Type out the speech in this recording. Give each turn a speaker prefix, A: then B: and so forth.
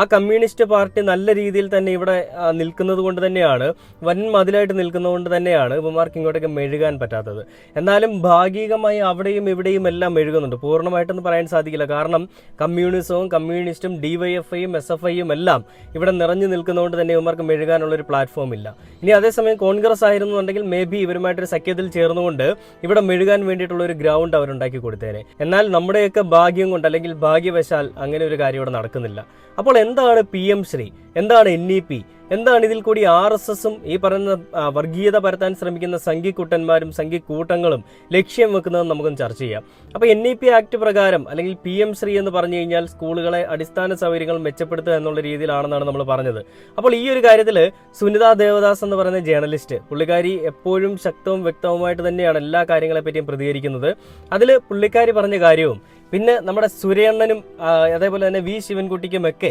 A: ആ communist party നല്ല രീതിയിൽ തന്നെ ഇവിടെ നിൽക്കുന്നത് കൊണ്ട് തന്നെയാണ് വൻ മതിലായിട്ട് നിൽക്കുന്നത് കൊണ്ട് തന്നെയാണ് ഇവന്മാർക്ക് ഇങ്ങോട്ടേക്ക് മെഴുകാൻ പറ്റാത്തത്. എന്നാലും ഭാഗികമായി അവിടെയും ഇവിടെയും എല്ലാം മെഴുകുന്നുണ്ട്. പൂർണമായിട്ടൊന്നും പറയാൻ സാധിക്കില്ല. കാരണം കമ്മ്യൂണിസവും കമ്മ്യൂണിസ്റ്റും ഡി വൈ എഫ് ഐയും എസ് എഫ് ഐയും എല്ലാം ഇവിടെ നിറഞ്ഞു നിൽക്കുന്നതുകൊണ്ട് തന്നെ ഇവന്മാർക്ക് മെഴുകാനുള്ള ഒരു പ്ലാറ്റ്ഫോം ഇല്ല. ഇനി അതേസമയം കോൺഗ്രസ് ആയിരുന്നുണ്ടെങ്കിൽ മേ ബി ഇവരുമായിട്ടൊരു സഖ്യത്തിൽ ചേർന്നുകൊണ്ട് ഇവിടെ മെഴുകാൻ വേണ്ടിയിട്ടുള്ള ഒരു ഗ്രൗണ്ട് അവരുണ്ടാക്കി കൊടുത്തേനെ. എന്നാൽ നമ്മുടെയൊക്കെ ഭാഗ്യം കൊണ്ട് അല്ലെങ്കിൽ ഭാഗ്യവശാൽ അങ്ങനെ ഒരു കാര്യം ഇവിടെ നടക്കുന്നില്ല. അപ്പോൾ എന്താണ് പി എം ശ്രീ? എന്താണ് എൻ ഇ പി? എന്താണ് ഇതിൽ കൂടി ആർ എസ് എസും ഈ പറയുന്ന വർഗീയത പരത്താൻ ശ്രമിക്കുന്ന സംഘിക്കുട്ടന്മാരും സംഘിക്കൂട്ടങ്ങളും ലക്ഷ്യം വെക്കുന്നത് നമുക്കൊന്ന് ചർച്ച ചെയ്യാം. അപ്പോൾ എൻ ഇ പി ആക്ട് പ്രകാരം അല്ലെങ്കിൽ പി എം ശ്രീ എന്ന് പറഞ്ഞു കഴിഞ്ഞാൽ സ്കൂളുകളെ അടിസ്ഥാന സൗകര്യങ്ങൾ മെച്ചപ്പെടുത്തുക എന്നുള്ള രീതിയിലാണെന്നാണ് നമ്മൾ പറഞ്ഞത്. അപ്പോൾ ഈ ഒരു കാര്യത്തിൽ സുനിത ദേവദാസ് എന്ന് പറയുന്ന ജേർണലിസ്റ്റ് പുള്ളിക്കാരി എപ്പോഴും ശക്തവും വ്യക്തവുമായിട്ട് തന്നെയാണ് എല്ലാ കാര്യങ്ങളെപ്പറ്റിയും പ്രതികരിക്കുന്നത്. അതിൽ പുള്ളിക്കാരി പറഞ്ഞ കാര്യവും പിന്നെ നമ്മുടെ സുരേണ്ണനും അതേപോലെ തന്നെ വി ശിവൻകുട്ടിക്കും ഒക്കെ